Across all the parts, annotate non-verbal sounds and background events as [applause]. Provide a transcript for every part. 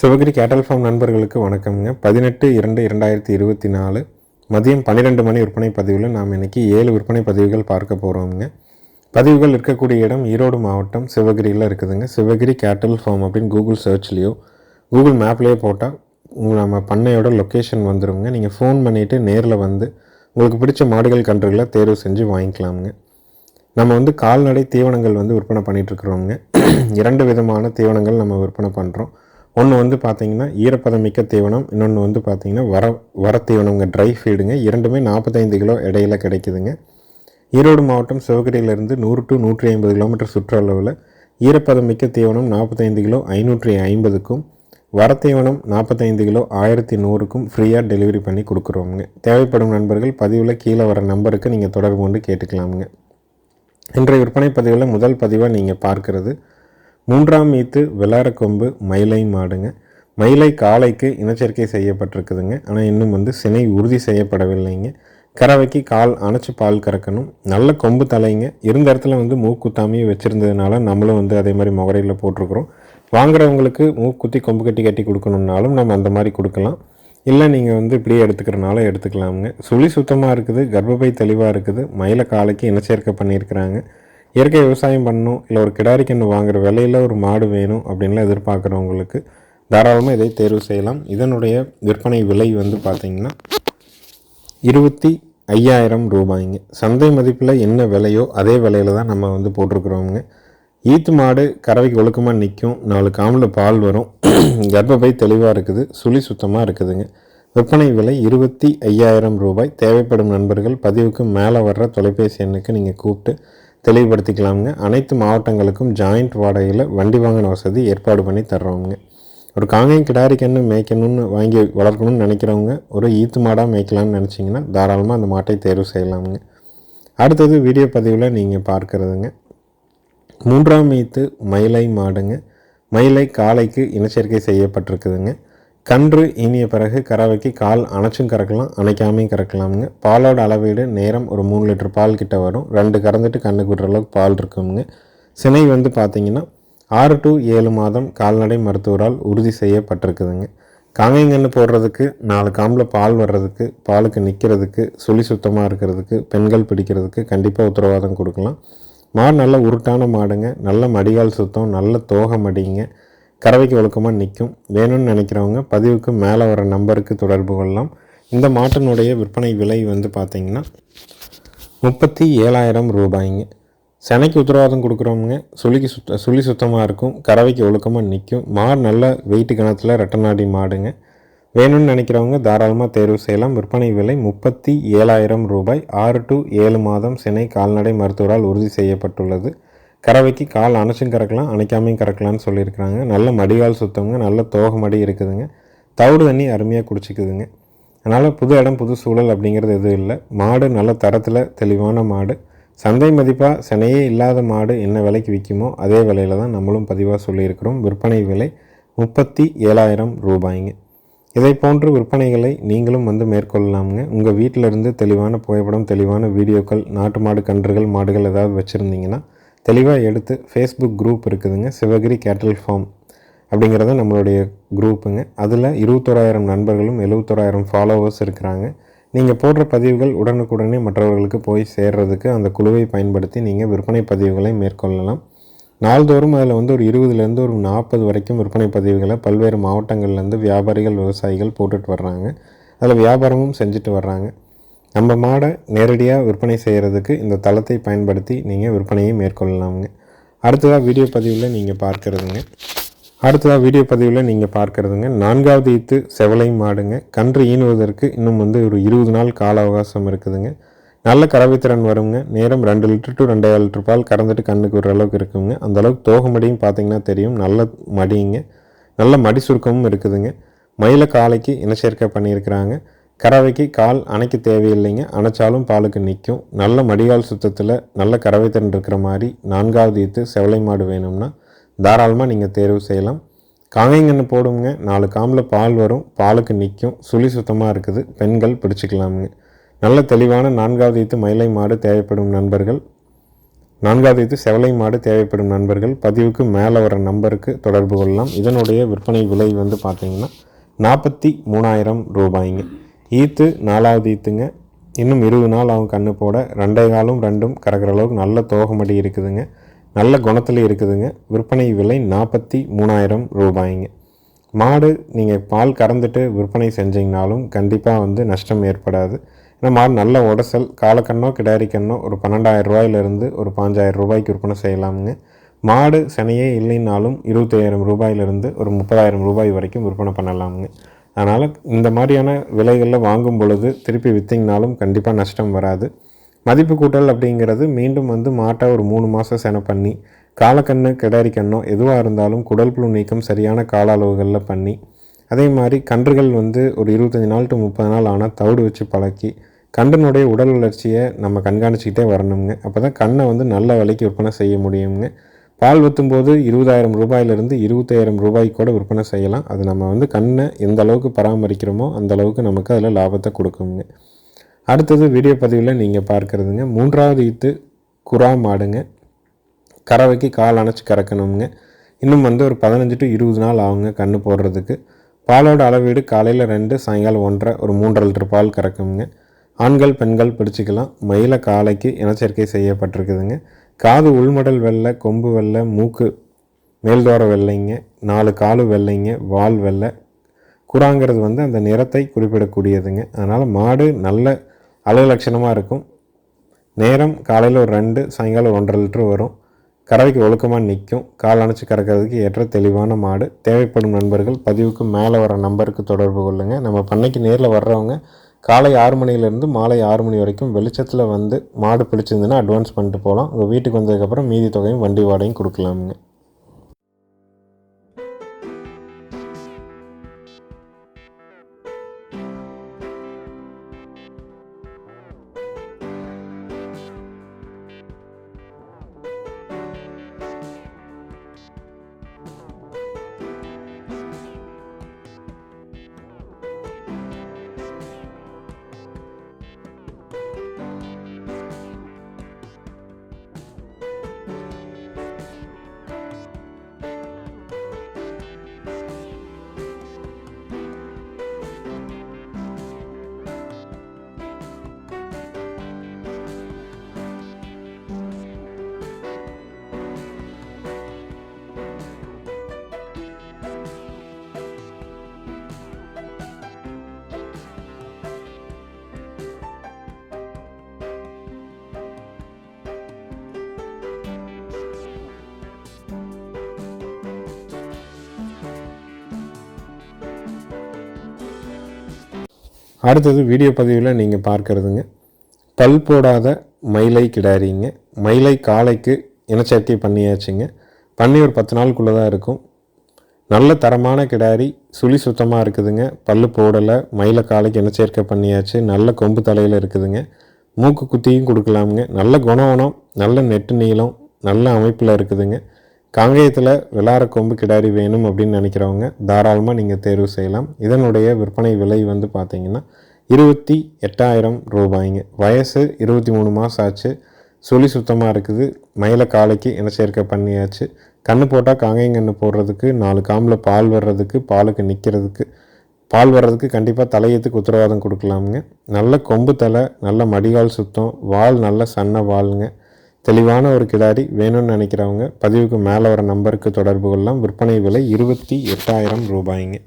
சிவகிரி கேட்டல் ஃபார்ம் நண்பர்களுக்கு வணக்கம்ங்க. பதினெட்டு இரண்டு இரண்டாயிரத்தி இருபத்தி நாலு மதியம் பன்னிரெண்டு மணி விற்பனை பதிவில் நாம் இன்றைக்கி ஏழு விற்பனை பதிவுகள் பார்க்க போகிறோம்ங்க பதிவுகள் இருக்கக்கூடிய இடம் ஈரோடு மாவட்டம் சிவகிரியில் இருக்குதுங்க. சிவகிரி கேட்டல் ஃபார்ம் அப்படின்னு கூகுள் சர்ச்லேயோ கூகுள் மேப்லேயோ போட்டால் உங்கள் நம்ம பண்ணையோட லொக்கேஷன் வந்துடுங்க நீங்கள் ஃபோன் பண்ணிவிட்டு நேரில் வந்து உங்களுக்கு பிடிச்ச மாடுகள் கன்றுகளை தேர்வு செஞ்சு வாங்கிக்கலாமுங்க. நம்ம வந்து கால்நடை தீவனங்கள் வந்து விற்பனை பண்ணிகிட்ருக்குறோங்க இரண்டு விதமான தீவனங்கள் நம்ம விற்பனை பண்ணுறோம் ஒன்று வந்து பார்த்திங்கன்னா ஈரப்பதமிக்க தீவனம் இன்னொன்று வந்து பார்த்திங்கன்னா வர வர ட்ரை ஃபீடுங்க இரண்டுமே நாற்பத்தைந்து கிலோ இடையில கிடைக்குதுங்க. ஈரோடு மாவட்டம் சிவகிரியிலிருந்து நூறு டு நூற்றி ஐம்பது கிலோமீட்டர் சுற்றளவில் ஈரப்பதமிக்க தீவனம் நாற்பத்தைந்து கிலோ ஐநூற்றி ஐம்பதுக்கும் வரத்தீவனம் நாற்பத்தைந்து கிலோ ஆயிரத்தி நூறுக்கும் ஃப்ரீயாக டெலிவரி பண்ணி கொடுக்குறோமுங்க. தேவைப்படும் நண்பர்கள் பதிவில் கீழே வர நம்பருக்கு நீங்கள் தொடர்பு கொண்டு கேட்டுக்கலாமுங்க. இன்றைய விற்பனை பதிவில் முதல் பதிவாக நீங்கள் பார்க்குறது மூன்றாம் ஈத்து விளாரக்கொம்பு மயிலை மாடுங்க. மயிலை காளைக்கு இனச்சேர்க்கை செய்யப்பட்டிருக்குதுங்க. ஆனால் இன்னும் வந்து சினை உறுதி செய்யப்படவில்லைங்க. கறவைக்கு கால் அணைச்சி பால் கறக்கணும். நல்ல கொம்பு தலைங்க. இருந்த இடத்துல வந்து மூக்குத்தாமியை வச்சுருந்ததுனால நம்மளும் வந்து அதே மாதிரி முகரையில் போட்டிருக்கிறோம். வாங்குறவங்களுக்கு மூக்குத்தி கொம்பு கட்டி கட்டி கொடுக்கணுன்னாலும் நம்ம அந்த மாதிரி கொடுக்கலாம். இல்லை நீங்கள் வந்து இப்படியே எடுத்துக்கிறனால எடுத்துக்கலாமுங்க. சுழி சுத்தமாக இருக்குது. கர்ப்பப்பை தெளிவாக இருக்குது. மயில காலைக்கு இனச்சேர்க்கை பண்ணியிருக்கிறாங்க. இயற்கை விவசாயம் பண்ணணும் இல்லை ஒரு கிடாரி கன்று வாங்குற விலையில் ஒரு மாடு வேணும் அப்படின்லாம் எதிர்பார்க்குறவங்களுக்கு தாராளமாக இதை தேர்வு செய்யலாம். இதனுடைய விற்பனை விலை வந்து பார்த்திங்கன்னா இருபத்தி ஐயாயிரம் ரூபாய்ங்க. சந்தை மதிப்பில் என்ன விலையோ அதே விலையில் தான் நம்ம வந்து போட்டிருக்கிறோங்க ஈத்து மாடு கறவைக்கு ஒழுக்கமாக நிற்கும் நாலு காமில் பால் வரும். [clears throat] கர்ப்பப்பை தெளிவாக இருக்குது சுழி சுத்தமாக இருக்குதுங்க. விற்பனை விலை இருபத்தி ஐயாயிரம் ரூபாய். தேவைப்படும் நண்பர்கள் பதிவுக்கு மேலே வர்ற தொலைபேசி எண்ணுக்கு நீங்கள் கூப்பிட்டு தெளிவுபடுத்திக்கலாமுங்க. அனைத்து மாவட்டங்களுக்கும் ஜாயிண்ட் வாடகையில் வண்டி வாங்கின வசதி ஏற்பாடு பண்ணி தர்றோங்க ஒரு காங்கையும் கிடாரி மேய்க்கணும்னு வாங்கி வளர்க்கணும்னு நினைக்கிறவங்க ஒரு ஈத்து மாடாக மேய்க்கலாம்னு நினச்சிங்கன்னா தாராளமாக அந்த மாட்டை தேர்வு செய்யலாமுங்க. அடுத்தது வீடியோ பதிவில் நீங்கள் பார்க்குறதுங்க. மூன்றாம் ஈத்து மயிலை மாடுங்க. மயிலை காலைக்கு இனச்சேர்க்கை செய்யப்பட்டிருக்குதுங்க. கன்று இனிய பிறகு கறவைக்கு கால் அணைச்சும் கறக்கலாம் அணைக்காமையும் கறக்கலாமுங்க. பாலோட அளவீடு நேரம் ஒரு மூணு லிட்டர் பால் கிட்ட வரும். ரெண்டு கறந்துட்டு கண்ணுக்கு விடுற அளவுக்கு பால் இருக்குங்க சினை வந்து பார்த்திங்கன்னா ஆறு டு ஏழு மாதம் கால்நடை மருத்துவரால் உறுதி செய்யப்பட்டிருக்குதுங்க. காங்கைங்கன்று போடுறதுக்கு நாலு காம்பில் பால் வர்றதுக்கு பாலுக்கு நிற்கிறதுக்கு சுழி சுத்தமாக இருக்கிறதுக்கு பெண்கள் பிடிக்கிறதுக்கு கண்டிப்பாக உத்தரவாதம் கொடுக்கலாம். மாடு நல்ல உருட்டான மாடுங்க. நல்ல மடிகால் சுத்தம் நல்ல தோகை மடிங்க. கறவைக்கு ஒழுக்கமாக நிற்கும் வேணும்னு நினைக்கிறவங்க பதிவுக்கு மேலே வர நம்பருக்கு தொடர்பு கொள்ளலாம். இந்த மாட்டினுடைய விற்பனை விலை வந்து பார்த்திங்கன்னா முப்பத்தி ஏழாயிரம் ரூபாய்ங்க. செனைக்கு உத்தரவாதம் கொடுக்குறவங்க சுழிக்கு சுத்த சுழி சுத்தமாக இருக்கும் கறவைக்கு ஒழுக்கமாக நிற்கும் மாடு நல்ல வெயிட்டு கணத்தில் ரெட்டநாடி மாடுங்க. வேணும்னு நினைக்கிறவங்க தாராளமாக தேர்வு செய்யலாம். விற்பனை விலை முப்பத்தி ஏழாயிரம் ரூபாய். ஆறு டு ஏழு மாதம் சினை கால்நடை மருத்துவரால் உறுதி செய்யப்பட்டுள்ளது. கறவைக்கு கால் அணைச்சும் கறக்கலாம் அணைக்காமையும் கறக்கலாம்னு சொல்லியிருக்கிறாங்க. நல்ல மடிகால் சுத்தங்க நல்ல தோகை மடி இருக்குதுங்க. தவிடு தண்ணி அருமையாக குடிச்சிக்குதுங்க. அதனால் புது இடம் புது சூழல் அப்படிங்கிறது எதுவும் இல்லை. மாடு நல்ல தரத்தில் தெளிவான மாடு. சந்தை மதிப்பாக சென்னையே இல்லாத மாடு என்ன விலைக்கு விற்குமோ அதே விலையில் தான் நம்மளும் பதிவாக சொல்லியிருக்கிறோம். விற்பனை விலை முப்பத்தி ஏழாயிரம் ரூபாய்ங்க. இதை போன்று விற்பனைகளை நீங்களும் வந்து மேற்கொள்ளலாமுங்க. உங்கள் வீட்டிலிருந்து தெளிவான புகைப்படம் தெளிவான வீடியோக்கள் நாட்டு மாடு கன்றுகள் மாடுகள் ஏதாவது வச்சுருந்தீங்கன்னா தெளிவாக எடுத்து ஃபேஸ்புக் குரூப் இருக்குதுங்க. சிவகிரி கேட்டல் ஃபார்ம் அப்படிங்கிறது நம்மளுடைய குரூப்புங்க அதில் இருபத்தோராயிரம் நண்பர்களும் எழுபத்தோராயிரம் ஃபாலோவர்ஸ் இருக்கிறாங்க. நீங்கள் போடுற பதிவுகள் உடனுக்குடனே மற்றவர்களுக்கு போய் சேர்றதுக்கு அந்த குழுவை பயன்படுத்தி நீங்கள் விற்பனை பதிவுகளை மேற்கொள்ளலாம். நாள்தோறும் அதில் வந்து ஒரு இருபதுலேருந்து ஒரு நாற்பது வரைக்கும் விற்பனை பதிவுகளை பல்வேறு மாவட்டங்கள்லேருந்து வியாபாரிகள் விவசாயிகள் போட்டுட்டு வர்றாங்க. அதில் வியாபாரமும் செஞ்சுட்டு வர்றாங்க. நம்ம மாடை நேரடியாக விற்பனை செய்கிறதுக்கு இந்த தளத்தை பயன்படுத்தி நீங்கள் விற்பனையை மேற்கொள்ளலாமுங்க. அடுத்ததாக வீடியோ பதிவில் நீங்கள் பார்க்குறதுங்க. அடுத்ததாக வீடியோ பதிவில் நீங்கள் பார்க்குறதுங்க. நான்காவது ஈத்து செவலை மாடுங்க. கன்று ஈனுவதற்கு இன்னும் வந்து ஒரு இருபது நாள் கால அவகாசம் இருக்குதுங்க. நல்ல கறவைத்திறன் வருங்க. நேரம் ரெண்டு லிட்டர் டு ரெண்டாயிரம் லிட்டர் பால் கறந்துட்டு கண்ணுக்கு ஒரு அளவுக்கு இருக்குங்க. அந்தளவுக்கு தோக தோகை மடியும் பார்த்திங்கன்னா தெரியும். நல்ல மடியுங்க நல்ல மடி சுருக்கமும் இருக்குதுங்க. மயில காலைக்கு இனச்சேர்க்கை பண்ணியிருக்கிறாங்க. கறவைக்கு கால் அணைக்க தேவையில்லைங்க. அணைச்சாலும் பாலுக்கு நிற்கும். நல்ல மடிகால் சுத்தத்தில் நல்ல கறவை திறன் இருக்கிற மாதிரி நான்காவது ஈத்து செவலை மாடு வேணும்னா தாராளமாக நீங்கள் தேர்வு செய்யலாம். காங்கைங்கன்னு போடுங்க. நாலு காம்பில் பால் வரும். பாலுக்கு நிற்கும். சுழி சுத்தமாக இருக்குது. பெண்கள் பிடிச்சிக்கலாமுங்க. நல்ல தெளிவான நான்காவது ஈத்து மயிலை மாடு தேவைப்படும் நண்பர்கள். நான்காவது ஈத்து செவலை மாடு தேவைப்படும் நண்பர்கள். பதிவுக்கு மேலே வர நம்பருக்கு தொடர்பு கொள்ளலாம். இதனுடைய விற்பனை விலை வந்து பார்த்திங்கன்னா நாற்பத்தி மூணாயிரம் ரூபாய்ங்க. ஈத்து நாலாவது ஈத்துங்க. இன்னும் இருபது நாள் அவங்க கண்ணு போட. ரெண்டே காலும் ரெண்டும் கறக்கிற அளவுக்கு நல்ல தோகமடி இருக்குதுங்க. நல்ல குணத்தில் இருக்குதுங்க. விற்பனை விலை நாற்பத்தி மூணாயிரம் ரூபாய்ங்க. மாடு நீங்கள் பால் கறந்துட்டு விற்பனை செஞ்சீங்கனாலும் கண்டிப்பாக வந்து நஷ்டம் ஏற்படாது. ஏன்னா மாடு நல்ல உடசல் காலக்கண்ணோ கிடாரிக்கண்ணோ ஒரு பன்னெண்டாயிரம் ரூபாயிலிருந்து ஒரு பாஞ்சாயிரம் ரூபாய்க்கு விற்பனை செய்யலாமுங்க. மாடு சனையே இல்லைனாலும் இருபத்தாயிரம் ரூபாயிலிருந்து ஒரு முப்பதாயிரம் ரூபாய் வரைக்கும் விற்பனை பண்ணலாமுங்க. அதனால் இந்த மாதிரியான விலைகளில் வாங்கும் பொழுது திருப்பி விற்றிங்கனாலும் கண்டிப்பாக நஷ்டம் வராது. மதிப்பு கூட்டல் அப்படிங்கிறது மீண்டும் வந்து மாட்டை ஒரு மூணு மாதம் செனை பண்ணி காலக்கண்ணு கிடாரி கண்ணோ எதுவாக இருந்தாலும் குடல் புழு நீக்கம் சரியான கால அளவுகளில் பண்ணி அதே மாதிரி கன்றுகள் வந்து ஒரு இருபத்தஞ்சி நாள் டு முப்பது நாள் ஆனால் தவிடு வச்சு பழக்கி கண்டனுடைய உடல் வளர்ச்சியை நம்ம கண்காணிச்சிக்கிட்டே வரணுங்க அப்போ தான் கண்ணை வந்து நல்ல விலைக்கு விற்பனை செய்ய முடியுங்க பால் விற்றும்போது இருபதாயிரம் ரூபாயிலிருந்து இருபத்தாயிரம் ரூபாய்க்கு கூட விற்பனை செய்யலாம். அது நம்ம வந்து கண்ணை எந்த அளவுக்கு பராமரிக்கிறோமோ அந்த அளவுக்கு நமக்கு அதில் லாபத்தை கொடுக்குங்க. அடுத்தது வீடியோ பதிவில் நீங்கள் பார்க்குறதுங்க. மூன்றாவது ஈத்து குறா மாடுங்க. கறவைக்கு கால் அணைச்சி கறக்கணுங்க இன்னும் வந்து ஒரு பதினஞ்சு டு இருபது நாள் ஆகுங்க கன்று போடுறதுக்கு. பாலோட அளவீடு காலையில் ரெண்டு சாயங்காலம் ஒன்றரை ஒரு மூன்றரை லிட்டர் பால் கறக்குங்க. ஆண்கள் பெண்கள் பிடிச்சிக்கலாம். மயில காலைக்கு இனச்சேர்க்கை செய்யப்பட்டிருக்குதுங்க. காது உள்மடல் வெள்ளை கொம்பு வெள்ளை மூக்கு மேல்தோர வெள்ளைங்க நாலு காலு வெள்ளைங்க வால் வெள்ளை குறாங்கிறது வந்து அந்த நிறத்தை குறிப்பிடக்கூடியதுங்க. அதனால் மாடு நல்ல அழகு லட்சணமாக இருக்கும். நேரம் காலையில் ஒரு ரெண்டு சாயங்காலம் ஒன்றரை லிட்டர் வரும். கறவைக்கு ஒழுக்கமாக நிற்கும் கால் அணைச்சி கறக்கிறதுக்கு ஏற்ற தெளிவான மாடு. தேவைப்படும் நண்பர்கள் பதிவுக்கு மேலே வர நம்பருக்கு தொடர்பு கொள்ளுங்கள் நம்ம பண்ணைக்கு நேரில் வர்றவங்க காலை ஆறு மணிலேருந்து மாலை ஆறு மணி வரைக்கும் வெளிச்சத்தில் வந்து மாடு பிடிச்சிருந்துன்னா அட்வான்ஸ் பண்ணிட்டு போகலாம். உங்கள் வீட்டுக்கு வந்ததுக்கப்புறம் மீதி தொகையும் வண்டி வாடகையும் கொடுக்கலாமுங்க. அடுத்தது வீடியோ பதிவில் நீங்கள் பார்க்குறதுங்க. பல் போடாத மயிலை கிடாரிங்க. மயிலை காளைக்கு இனச்சேர்க்கை பண்ணியாச்சுங்க. பண்ணி ஒரு பத்து நாளுக்குள்ளே தான் இருக்கும். நல்ல தரமான கிடாரி சுழி சுத்தமாக இருக்குதுங்க. பல் போடலை மயிலை காளைக்கு இனச்சேர்க்கை பண்ணியாச்சு. நல்ல கொம்பு தலையில் இருக்குதுங்க. மூக்கு குத்தியும் கொடுக்கலாமுங்க. நல்ல குணவனம் நல்ல நெட்டு நீளம் நல்ல அமைப்பில் இருக்குதுங்க. காங்கேயத்தில் விளாட கொம்பு கிடாரி வேணும் அப்படின்னு நினைக்கிறவங்க தாராளமாக நீங்கள் தேர்வு செய்யலாம். இதனுடைய விற்பனை விலை வந்து பார்த்தீங்கன்னா இருபத்தி எட்டாயிரம் ரூபாய்ங்க. வயசு இருபத்தி மூணு மாதம் ஆச்சு. சுழி சுத்தமாக இருக்குது. மயில காலைக்கு இனச்சேர்க்கை பண்ணியாச்சு. கன்று போட்டால் காங்கேயம் கன்று போடுறதுக்கு நாலு காம்பில் பால் வர்றதுக்கு பாலுக்கு நிற்கிறதுக்கு பால் வர்றதுக்கு கண்டிப்பாக தலையத்துக்கு உத்தரவாதம் கொடுக்கலாமுங்க. நல்ல கொம்பு தலை நல்ல மடிகால் சுத்தம் வால் நல்ல சன்ன வாளுங்க தெளிவான ஒரு கிடாரி வேணும்னு நினைக்கிறவங்க பதிவுக்கு மேலே வர நம்பருக்கு தொடர்பு கொள்ளலாம். விற்பனை விலை இருபத்தி எட்டாயிரம் ரூபாய்ங்க.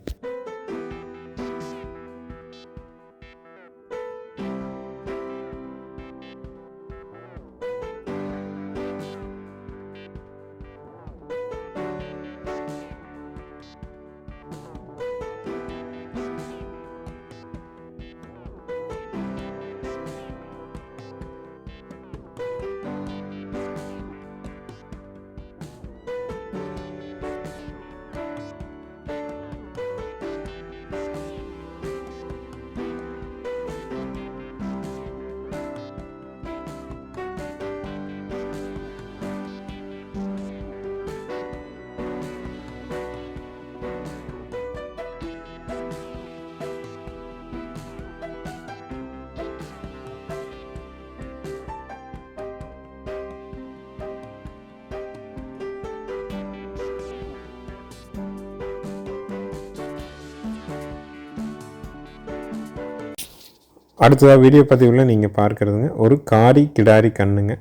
அடுத்ததாக வீடியோ பதிவில் நீங்கள் பார்க்குறதுங்க. ஒரு காரி கிடாரி கண்ணுங்க.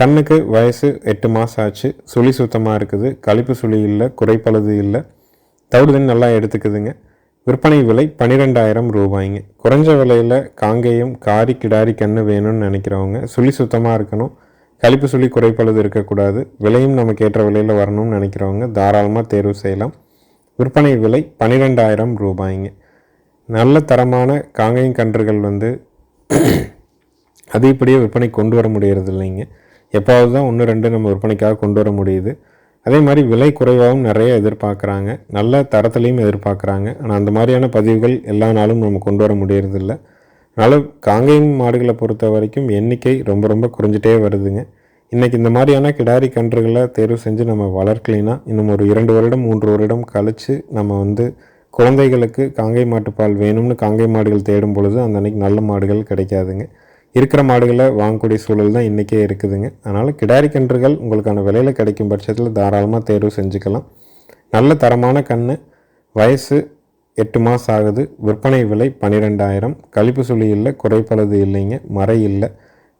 கண்ணுக்கு வயசு எட்டு மாதம் ஆச்சு. சுழி சுத்தமாக இருக்குது. கழிப்பு சுழி இல்லை குறைப்பழுது இல்லை. தவிடுதன் நல்லா எடுத்துக்குதுங்க. விற்பனை விலை பன்னிரெண்டாயிரம் ரூபாய்ங்க. குறைஞ்ச விலையில் காங்கேயம் காரி கிடாரி கன்று வேணும்னு நினைக்கிறவங்க சுழி சுத்தமாக இருக்கணும். கழிப்பு சுழி குறைப்பழுது இருக்கக்கூடாது. விலையும் நமக்கு ஏற்ற விலையில் வரணும்னு நினைக்கிறவங்க தாராளமாக தேர்வு செய்யலாம். விற்பனை விலை பன்னிரெண்டாயிரம் ரூபாய்ங்க. நல்ல தரமான காங்கேயம் கன்றுகள் வந்து அதிகப்படியே விற்பனை கொண்டு வர முடியறது இல்லைங்க. எப்போவது தான் ஒன்று ரெண்டு நம்ம விற்பனைக்காக கொண்டு வர முடியுது. அதே மாதிரி விலை குறைவாகவும் நிறைய எதிர்பார்க்குறாங்க. நல்ல தரத்துலேயும் எதிர்பார்க்குறாங்க. ஆனால் அந்த மாதிரியான பதிவுகள் எல்லா நாளும் நம்ம கொண்டு வர முடியறதில்ல அதனால் காங்கேயம் மாடுகளை பொறுத்த வரைக்கும் எண்ணிக்கை ரொம்ப ரொம்ப குறைஞ்சிட்டே வருதுங்க. இன்றைக்கி இந்த மாதிரியான கிடாரி கன்றுகளை தேர்வு செஞ்சு நம்ம வளர்க்கலைன்னா இன்னும் ஒரு இரண்டு வருடம் மூன்று வருடம் கழித்து நம்ம வந்து குழந்தைகளுக்கு காங்கை மாட்டுப்பால் வேணும்னு காங்கை மாடுகள் தேடும் பொழுது அந்த அன்றைக்கி நல்ல மாடுகள் கிடைக்காதுங்க. இருக்கிற மாடுகளை வாங்கக்கூடிய சூழல் தான் இன்றைக்கே இருக்குதுங்க. அதனால் கிடாரி கன்றுகள் உங்களுக்கான விலையில் கிடைக்கும் பட்சத்தில் தாராளமாக தேர்வு செஞ்சுக்கலாம். நல்ல தரமான கண் வயசு எட்டு மாதம் ஆகுது விற்பனை விலை பன்னிரெண்டாயிரம். கழிப்பு சுழி இல்லை குறைப்பளது இல்லைங்க மறை இல்லை.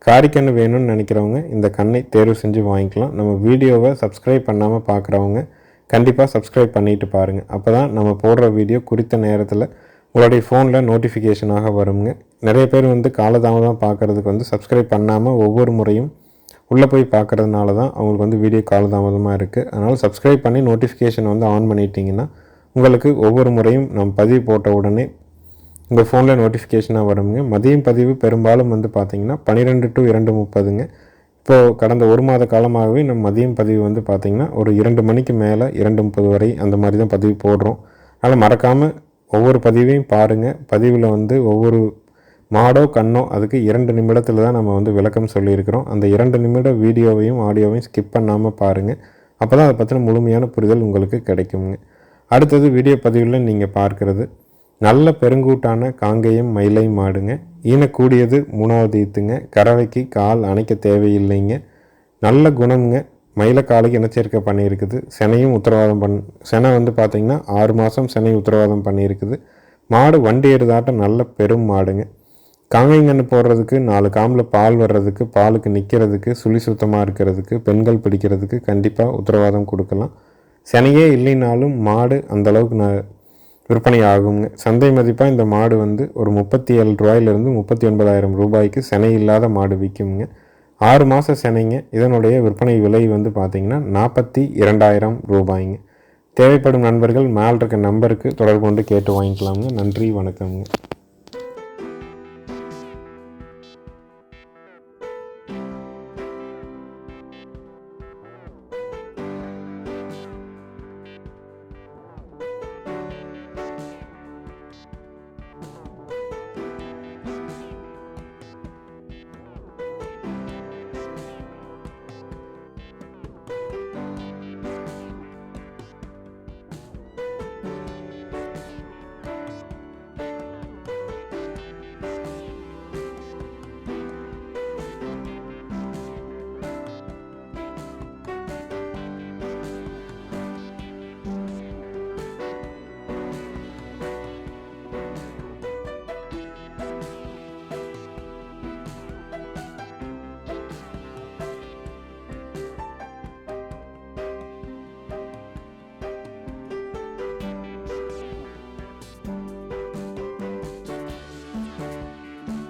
காரிக்கன்று வேணும்னு நினைக்கிறவங்க இந்த கண்ணை தேர்வு செஞ்சு வாங்கிக்கலாம். நம்ம வீடியோவை சப்ஸ்கிரைப் பண்ணாமல் பார்க்குறவங்க கண்டிப்பாக சப்ஸ்கிரைப் பண்ணிவிட்டு பாருங்கள் அப்போ தான் நம்ம போடுற வீடியோ குறித்த நேரத்தில் உங்களுடைய ஃபோனில் நோட்டிஃபிகேஷனாக வருங்க. நிறைய பேர் வந்து காலதாமதம் பார்க்குறதுக்கு வந்து சப்ஸ்கிரைப் பண்ணாமல் ஒவ்வொரு முறையும் உள்ளே போய் பார்க்குறதுனால தான் அவங்களுக்கு வந்து வீடியோ காலதாமதமாக இருக்குது அதனால் சப்ஸ்கிரைப் பண்ணி நோட்டிஃபிகேஷன் வந்து ஆன் பண்ணிட்டீங்கன்னா உங்களுக்கு ஒவ்வொரு முறையும் நம்ம பதிவு போட்ட உடனே உங்கள் ஃபோனில் நோட்டிஃபிகேஷனாக வருங்க. மதியம் பதிவு பெரும்பாலும் வந்து பார்த்திங்கன்னா பன்னிரெண்டு டு இரண்டு முப்பதுங்க. இப்போது கடந்த ஒரு மாத காலமாகவே நம்ம மதியம் பதிவு வந்து பார்த்திங்கன்னா ஒரு இரண்டு மணிக்கு மேலே இரண்டு முப்பது வரை அந்த மாதிரி தான் பதிவு போடுறோம். அதனால் மறக்காமல் ஒவ்வொரு பதிவையும் பாருங்கள் பதிவில் வந்து ஒவ்வொரு மாடோ கண்ணோ அதுக்கு இரண்டு நிமிடத்தில் தான் நம்ம வந்து விளக்கம் சொல்லியிருக்கிறோம். அந்த இரண்டு நிமிட வீடியோவையும் ஆடியோவையும் ஸ்கிப் பண்ணாமல் பாருங்கள் அப்போ தான் அதை பற்றின முழுமையான புரிதல் உங்களுக்கு கிடைக்குங்க. அடுத்தது வீடியோ பதிவில் நீங்கள் பார்க்குறது நல்ல பெருங்கூட்டான காங்கேயம் மயிலை மாடுங்க. ஈனக்கூடியது மூணாவது ஈத்துங்க. கறவைக்கு கால் அணைக்க தேவையில்லைங்க. நல்ல குணம்ங்க. மயிலக்காலுக்கு இனச்சேர்க்கை பண்ணியிருக்குது. செனையும் உத்தரவாதம் பண் செனை வந்து பார்த்திங்கன்னா ஆறு மாதம் செனை உத்தரவாதம் பண்ணியிருக்குது. மாடு வண்டி ஏறுதாட்டம் நல்ல பெரும் மாடுங்க. காங்கைங்கன்று போடுறதுக்கு நாலு காமில் பால் வர்றதுக்கு பாலுக்கு நிற்கிறதுக்கு சுழி சுத்தமாக இருக்கிறதுக்கு பெண்கள் பிடிக்கிறதுக்கு கண்டிப்பாக உத்தரவாதம் கொடுக்கலாம். செனையே இல்லைனாலும் மாடு அந்தளவுக்கு ந விற்பனை ஆகுங்க சந்தை மதிப்பாக இந்த மாடு வந்து ஒரு முப்பத்தி ஏழு ரூபாயிலிருந்து முப்பத்தி ஒன்பதாயிரம் ரூபாய்க்கு செனை இல்லாத மாடு விற்குங்க ஆறு மாத செனைங்க. இதனுடைய விற்பனை விலை வந்து பார்த்திங்கன்னா நாற்பத்தி இரண்டாயிரம் ரூபாய்ங்க. தேவைப்படும் நண்பர்கள் மேல் இருக்க நம்பருக்கு தொடர்பு கொண்டு கேட்டு வாங்கிக்கலாமுங்க. நன்றி வணக்கம்ங்க.